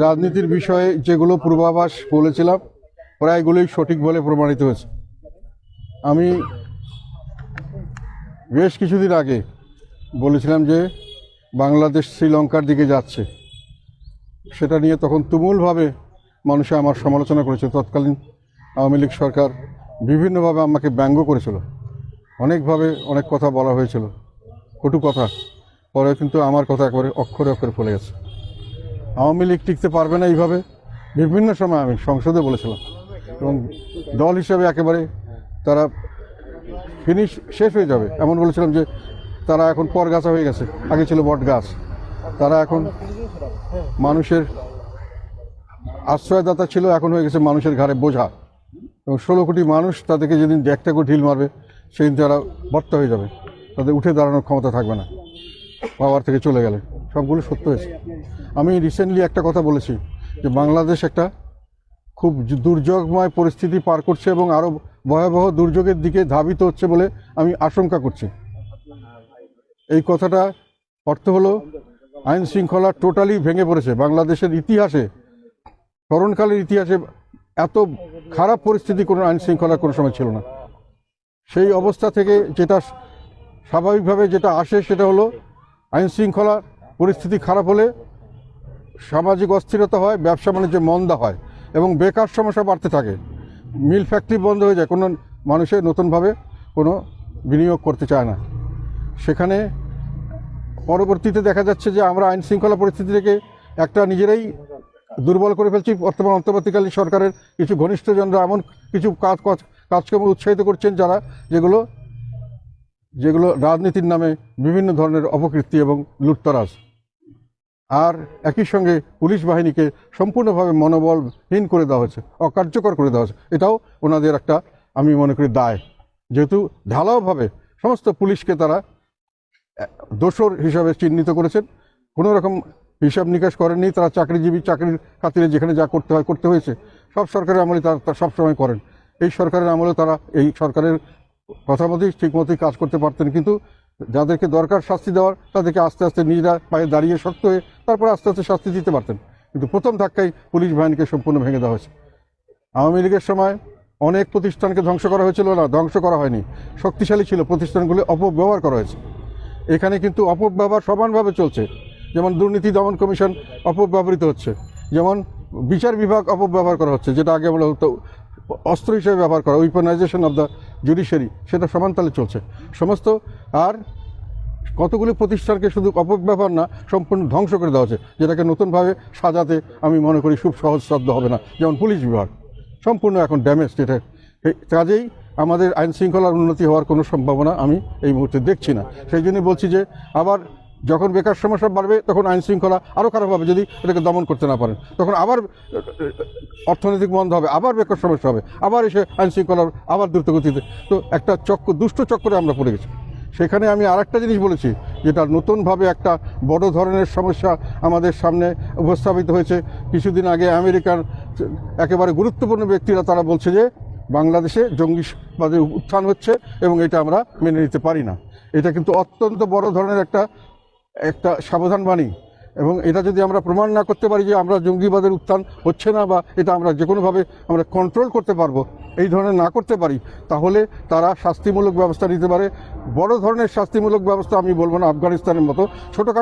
রাজনীতির বিষয়ে যেগুলো পূর্বাভাস বলেছিলাম, প্রায়গুলোই সঠিক বলে প্রমাণিত হয়েছে। আমি বেশ কিছুদিন আগে বলেছিলাম যে বাংলাদেশ শ্রীলঙ্কার দিকে যাচ্ছে। সেটা নিয়ে তখন তুমুলভাবে মানুষে আমার সমালোচনা করেছে। তৎকালীন আওয়ামী লীগ সরকার বিভিন্নভাবে আমাকে ব্যঙ্গ করেছিল। অনেকভাবে অনেক কথা বলা হয়েছিল। কটু কথা। পরে কিন্তু আমার কথা একবারে অক্ষরে অক্ষরে ফলে গেছে। আওয়ামী লীগ টিকতে পারবে না এইভাবে। বিভিন্ন সময় আমি সংসদে বলেছিলাম। এবং দল হিসেবে একেবারে তারা ফিনিশ শেষ হয়ে যাবে। এমন বলেছিলাম যে তারা এখন পরগাছা হয়ে গেছে। আগে ছিল বট গাছ তারা এখন মানুষের আশ্রয়দাতা ছিল, এখন হয়ে গেছে মানুষের ঘাড়ে বোঝা। এবং ষোলো কোটি মানুষ তাদেরকে যেদিন একটা করে ঢিল মারবে, সেদিন তারা বর্তা হয়ে যাবে। তাদের উঠে দাঁড়ানোর ক্ষমতা থাকবে না। পাওয়ার থেকে চলে গেলে। সবগুলো সত্য হয়েছে। আমি রিসেন্টলি একটা কথা বলেছি যে বাংলাদেশ একটা খুব দুর্যোগময় পরিস্থিতি পার করছে এবং আরও ভয়াবহ দুর্যোগের দিকে ধাবিত হচ্ছে বলে আমি আশঙ্কা করছি। এই কথাটা অর্থ হলো আইন শৃঙ্খলা টোটালি ভেঙে পড়েছে। বাংলাদেশের ইতিহাসে, স্মরণকালের ইতিহাসে এত খারাপ পরিস্থিতি কোনো আইন শৃঙ্খলা কোনো সময় ছিল না। সেই অবস্থা থেকে যেটা স্বাভাবিকভাবে যেটা আসে সেটা হলো আইন শৃঙ্খলা পরিস্থিতি খারাপ হলে সামাজিক অস্থিরতা হয়, ব্যবসা বাণিজ্যে মন্দা হয় এবং বেকার সমস্যা বাড়তে থাকে। মিল ফ্যাক্টরি বন্ধ হয়ে যায়, কোনো মানুষের নতুনভাবে কোনো বিনিয়োগ করতে চায় না। সেখানে পরবর্তীতে দেখা যাচ্ছে যে আমরা আইন শৃঙ্খলা পরিস্থিতি থেকে একটা নিজেরাই দুর্বল করে ফেলছি। বর্তমান অন্তর্বর্তীকালীন সরকারের কিছু ঘনিষ্ঠজনরা এমন কিছু কাজ- কাজকর্ম উৎসাহিত করছেন যারা যেগুলো যেগুলো রাজনীতির নামে বিভিন্ন ধরনের অপকীর্তি এবং লুটতরাজ। আর একই সঙ্গে পুলিশ বাহিনীকে সম্পূর্ণভাবে মনোবলহীন করে দেওয়া হয়েছে, অকার্যকর করে দেওয়া হয়েছে। এটাও ওনাদের একটা, আমি মনে করি, দায়। যেহেতু ঢালাওভাবে সমস্ত পুলিশকে তারা দোষর হিসাবে চিহ্নিত করেছেন, কোনো রকম হিসাব নিকাশ করেননি, তারা চাকরিজীবী, চাকরির খাতিরে যেখানে যা করতে হয়, করতে হয়েছে। সব সরকারের আমলে তারা সবসময় করেন। এই সরকারের আমলে তারা, এই সরকারের কথা মতোই ঠিক মতোই কাজ করতে পারতেন, কিন্তু যাদেরকে দরকার শাস্তি দেওয়ার, তাদেরকে আস্তে আস্তে নিজেরা পায়ে দাঁড়িয়ে শক্ত হয়ে তারপরে আস্তে আস্তে শাস্তি দিতে পারতেন। কিন্তু প্রথম ধাক্কায় পুলিশ বাহিনীকে সম্পূর্ণ ভেঙে দেওয়া হয়েছে। আওয়ামী লীগের সময় অনেক প্রতিষ্ঠানকে ধ্বংস করা হয়েছিল, না, ধ্বংস করা হয়নি। শক্তিশালী ছিল প্রতিষ্ঠানগুলি, অপব্যবহার করা হয়েছে। এখানে কিন্তু অপব্যবহার সমানভাবে চলছে। যেমন দুর্নীতি দমন কমিশন অপব্যবহৃত হচ্ছে। যেমন বিচার বিভাগ অপব্যবহার করা হচ্ছে, যেটা আগে বলা হতো অস্ত্র হিসেবে ব্যবহার করা উইপনাইজেশন অব দ্য জুডিশিয়ারি সেটা সমানতালে চলছে। সমস্ত আর কতগুলি প্রতিষ্ঠানকে শুধু অপব্যবহার না, সম্পূর্ণ ধ্বংস করে দেওয়া হচ্ছে যেটাকে নতুনভাবে সাজাতে আমি মনে করি খুব সহজসাধ্য হবে না। যেমন পুলিশ বিভাগ, সম্পূর্ণ এখন ড্যামেজ এটা কাজেই আমাদের আইন শৃঙ্খলার উন্নতি হওয়ার কোনো সম্ভাবনা আমি এই মুহূর্তে দেখছি না। সেই জন্য বলছি যে আবার যখন বেকার সমস্যা বাড়বে, তখন আইন শৃঙ্খলা আরও খারাপ হবে যদি এটাকে দমন করতে না পারেন। তখন আবার অর্থনৈতিক বন্ধ হবে, আবার বেকার সমস্যা হবে, আবার এসে আইন শৃঙ্খলার আবার দ্রুতগতিতে। তো একটা চক্র দুষ্ট চক্রে আমরা পড়ে গেছি। সেখানে আমি আরেকটা জিনিস বলেছি, যেটা নতুনভাবে একটা বড় ধরনের সমস্যা আমাদের সামনে উপস্থাপিত হয়েছে। কিছুদিন আগে আমেরিকার একেবারে গুরুত্বপূর্ণ ব্যক্তিরা তারা বলছে যে, বাংলাদেশে জঙ্গিবাদের উত্থান হচ্ছে এবং এটা আমরা মেনে নিতে পারি না। এটা কিন্তু অত্যন্ত বড় ধরনের একটা একটা সাবধান বাণী। এবং এটা যদি আমরা প্রমাণ না করতে পারি যে আমরা জঙ্গিবাদের উত্থান হচ্ছে না বা এটা আমরা যে কোনোভাবে আমরা কন্ট্রোল করতে পারব, এই ধরনের না করতে পারি, তাহলে তারা শাস্তিমূলক ব্যবস্থা নিতে পারে। বড় ধরনের শাস্তিমূলক ব্যবস্থা আমি বলব না আফগানিস্তানের মতো। ছোটোখাটো